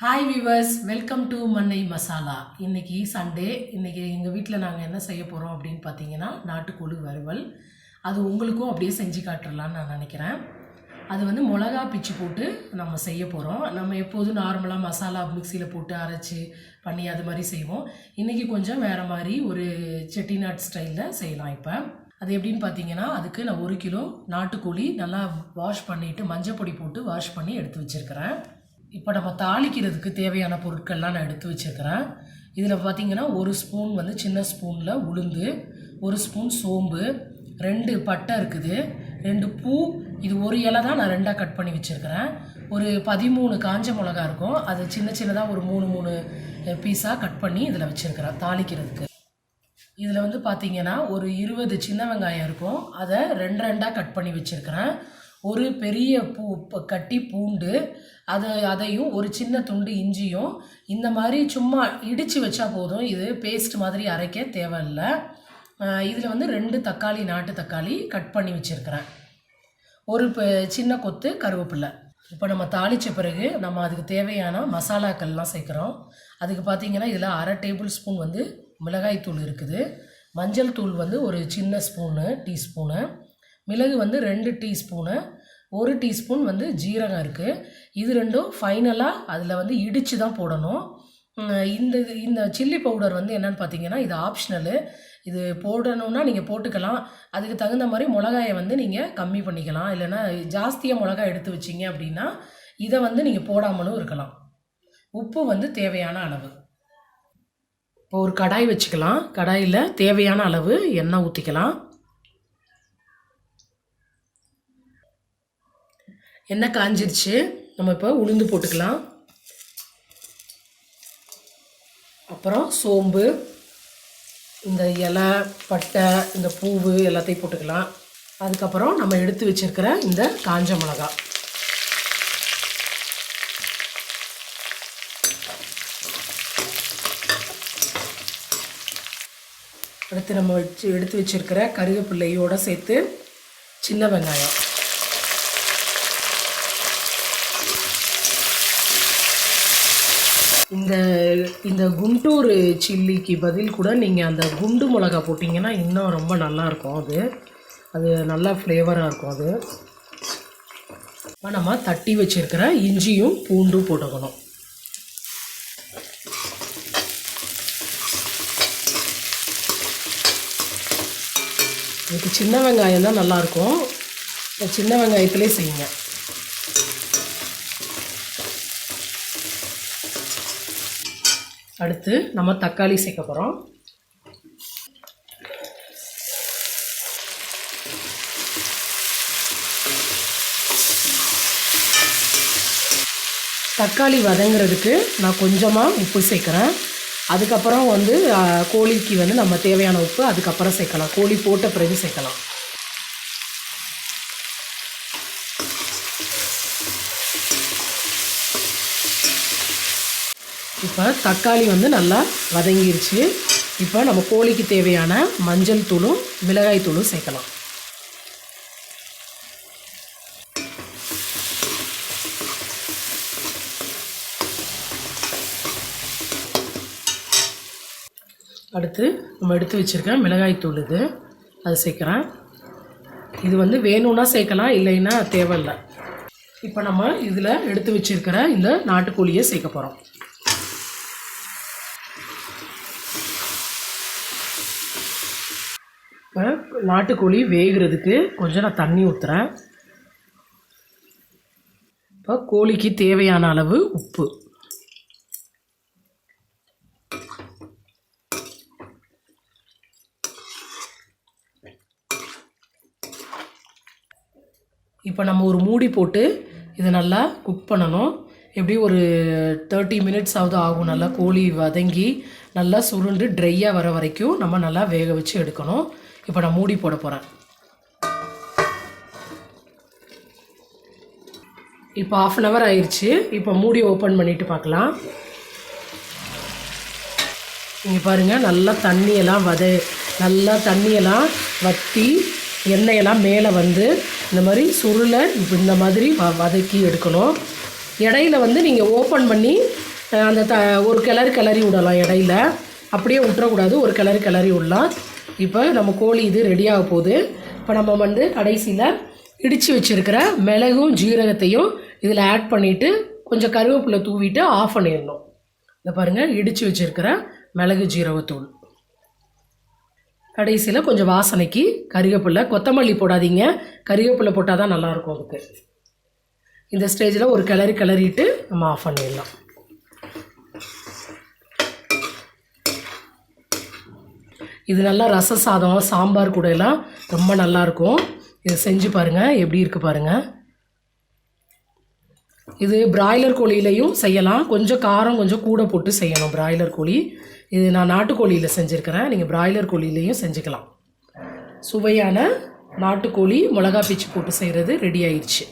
Hi viewers welcome to மண்ணை மசாலா இன்றைக்கி Sunday இன்றைக்கி எங்கள் வீட்டில் நாங்கள் என்ன செய்ய போகிறோம் அப்படின்னு பார்த்தீங்கன்னா நாட்டுக்கோழி வறுவல். அது உங்களுக்கும் அப்படியே செஞ்சு காட்டுறலான்னு நான் நினைக்கிறேன். அது வந்து மிளகா பிச்சு போட்டு நம்ம செய்ய போகிறோம் நம்ம எப்போதும் நார்மலாக மசாலா மிக்சியில் போட்டு அரைச்சி பண்ணி அது மாதிரி செய்வோம். இன்றைக்கி கொஞ்சம் வேறு மாதிரி ஒரு செட்டிநாட் ஸ்டைலில் செய்யலாம் இப்போ. அது எப்படின்னு பார்த்தீங்கன்னா அதுக்கு நான் ஒரு கிலோ நாட்டுக்கோழி நல்லா வாஷ் பண்ணிவிட்டு மஞ்சள் பொடி போட்டு வாஷ் பண்ணி எடுத்து வச்சுருக்கிறேன். இப்போ நம்ம தாளிக்கிறதுக்கு தேவையான பொருட்கள்லாம் நான் எடுத்து வச்சுருக்கிறேன். இதில் பார்த்தீங்கன்னா ஒரு ஸ்பூன் வந்து சின்ன ஸ்பூனில் உளுந்து ஒரு ஸ்பூன் சோம்பு ரெண்டு பட்டை இருக்குது. ரெண்டு பூ இது ஒரு இலை தான் நான் ரெண்டாக கட் பண்ணி வச்சுருக்கிறேன். ஒரு பதிமூணு காஞ்ச மிளகா இருக்கும். அது சின்ன சின்னதாக ஒரு மூணு மூணு பீஸாக கட் பண்ணி இதில் வச்சுருக்கிறேன் தாளிக்கிறதுக்கு. இதில் வந்து பார்த்தீங்கன்னா ஒரு இருபது சின்ன வெங்காயம் இருக்கும். அதை ரெண்டு ரெண்டாக கட் பண்ணி வச்சுருக்கிறேன். ஒரு பெரிய பூ ப- கட்டி பூண்டு அதை அதையும் ஒரு சின்ன துண்டு இஞ்சியும் இந்த மாதிரி சும்மா இடித்து வச்சா போதும். இது பேஸ்ட் மாதிரி அரைக்க தேவையில்லை. இதில் வந்து ரெண்டு தக்காளி நாட்டு தக்காளி கட் பண்ணி வச்சுருக்கிறேன். ஒரு சின்ன கொத்து கருவேப்பில்லை இப்போ நம்ம தாளித்த பிறகு நம்ம அதுக்கு தேவையான மசாலாக்கள்லாம் சேர்க்குறோம். அதுக்கு பார்த்தீங்கன்னா இதில் அரை டேபிள் ஸ்பூன் வந்து மிளகாய் தூள் இருக்குது. மஞ்சள் தூள் வந்து ஒரு சின்ன ஸ்பூனு டீஸ்பூனு மிளகு வந்து ரெண்டு டீஸ்பூனு ஒரு டீஸ்பூன் வந்து ஜீரகம் இருக்குது இது ரெண்டும் ஃபைனலாக அதில் வந்து இடித்து தான் போடணும். இந்த இது- இந்த சில்லி பவுடர் வந்து என்னன்னு பார்த்தீங்கன்னா இது ஆப்ஷனலு இது போடணும்னா நீங்கள் போட்டுக்கலாம். அதுக்கு தகுந்த மாதிரி மிளகாயை வந்து நீங்கள் கம்மி பண்ணிக்கலாம். இல்லைன்னா ஜாஸ்தியாக மிளகாய் எடுத்து வச்சிங்க அப்படின்னா இதை வந்து நீங்கள் போடாமலும் இருக்கலாம். உப்பு வந்து தேவையான அளவு. இப்போ ஒரு கடாய் வச்சுக்கலாம். கடாயில் தேவையான அளவு எண்ணெய் ஊற்றிக்கலாம் எண்ணெய் காஞ்சிருச்சு. நம்ம இப்போ உளுந்து போட்டுக்கலாம். அப்புறம் சோம்பு இந்த இலை பட்டை இந்த பூவு எல்லாத்தையும் போட்டுக்கலாம். அதுக்கப்புறம் நம்ம எடுத்து வச்சிருக்கிற இந்த காஞ்ச மிளகா. அடுத்து நம்ம வச்சு எடுத்து வச்சிருக்கிற கருவேப்பிள்ளையோட சேர்த்து சின்ன வெங்காயம். இந்த இந்த குண்டூர் சில்லிக்கு பதில் கூட நீங்கள் அந்த குண்டு மிளகா போட்டிங்கன்னா இன்னும் ரொம்ப நல்லா இருக்கும் அது. அது நல்லா ஃப்ளேவராக இருக்கும் அது. இப்போ நம்ம தட்டி வச்சுருக்கிற இஞ்சியும் பூண்டும் போட்டுக்கணும். இதுக்கு சின்ன வெங்காயம் தான் நல்லாயிருக்கும். இந்த சின்ன வெங்காயத்திலே செய்யுங்க. அடுத்து நம்ம தக்காளி சேர்க்க போகிறோம் தக்காளி வதங்குறதுக்கு நான் கொஞ்சமாக உப்பு சேர்க்குறேன். அதுக்கப்புறம் வந்து கோழிக்கு வந்து நம்ம தேவையான உப்பு அதுக்கப்புறம் சேர்க்கலாம். கோழி போட்ட பிறகு சேர்க்கலாம். இப்போ தக்காளி வந்து நல்லா வதங்கிருச்சு. இப்போ நம்ம கோழிக்கு தேவையான மஞ்சள் தூளும் மிளகாய் தூளும் சேர்க்கலாம். அடுத்து நம்ம எடுத்து வச்சுருக்க மிளகாய் தூள் இது. அது சேர்க்குறேன். இது வந்து வேணும்னா சேர்க்கலாம் இல்லைன்னா தேவையில்லை. இப்போ நம்ம இதில் எடுத்து வச்சிருக்கிற இந்த நாட்டுக்கோழியை சேர்க்க போகிறோம் இப்போ நாட்டுக்கோழி வேகிறதுக்கு கொஞ்சம் நான் தண்ணி ஊற்றுறேன் இப்போ கோழிக்கு தேவையான அளவு உப்பு. இப்போ நம்ம ஒரு மூடி போட்டு இதை நல்லா குக் பண்ணணும். எப்படியும் ஒரு தேர்ட்டி மினிட்ஸ் ஆகுது ஆகும். நல்லா கோழி வதங்கி நல்லா சுருண்டு ட்ரையாக வர வரைக்கும் நம்ம நல்லா வேக வச்சு எடுக்கணும். இப்போ நான் மூடி போட போகிறேன் இப்போ ஆஃப் அன் ஹவர் ஆயிடுச்சு இப்போ மூடி ஓப்பன் பண்ணிவிட்டு பார்க்கலாம். இங்கே பாருங்கள் நல்லா தண்ணியெல்லாம் வத நல்லா தண்ணியெல்லாம் வற்றி எண்ணெயெல்லாம் மேலே வந்து இந்த மாதிரி சுருளை இப்போ இந்த மாதிரி வ வதக்கி எடுக்கணும். இடையில வந்து நீங்கள் ஓப்பன் பண்ணி அந்த த ஒரு கிளறி கிளறி விடலாம் இடையில. அப்படியே விட்டுறக்கூடாது ஒரு கிளறி கிளறி விடலாம். இப்போ நம்ம கோழி இது ரெடியாக போகுது. இப்போ நம்ம வந்து கடைசியில் இடித்து வச்சுருக்கிற மிளகும் ஜீரகத்தையும் இதில் ஆட் பண்ணிவிட்டு கொஞ்சம் கருவேப்பிலை தூவிட்டு ஆஃப் பண்ணிடணும். இந்த பாருங்கள் இடித்து வச்சுருக்கிற மிளகு ஜீரகத்தூள். கடைசியில் கொஞ்சம் வாசனைக்கு கருவேப்பிலை கொத்தமல்லி போடாதீங்க. கருவேப்பிலை போட்டால் தான் நல்லாயிருக்கும் அதுக்கு. இந்த ஸ்டேஜில் ஒரு கிளறி கிளறிட்டு நம்ம ஆஃப் பண்ணிடலாம். இது நல்லா ரச சாதம் சாம்பார் கூட எல்லாம் ரொம்ப நல்லாயிருக்கும் இதை செஞ்சு பாருங்கள் எப்படி இருக்குது பாருங்கள் இது பிராய்லர் கோழியிலையும் செய்யலாம். கொஞ்சம் காரம் கொஞ்சம் கூட போட்டு செய்யணும் பிராய்லர் கோழி. இது நான் நாட்டுக்கோழியில் செஞ்சுருக்கிறேன். நீங்கள் பிராய்லர் கோழியிலையும் செஞ்சுக்கலாம். சுவையான நாட்டுக்கோழி மிளகா பிச்சு போட்டு செய்கிறது ரெடி ஆயிடுச்சு.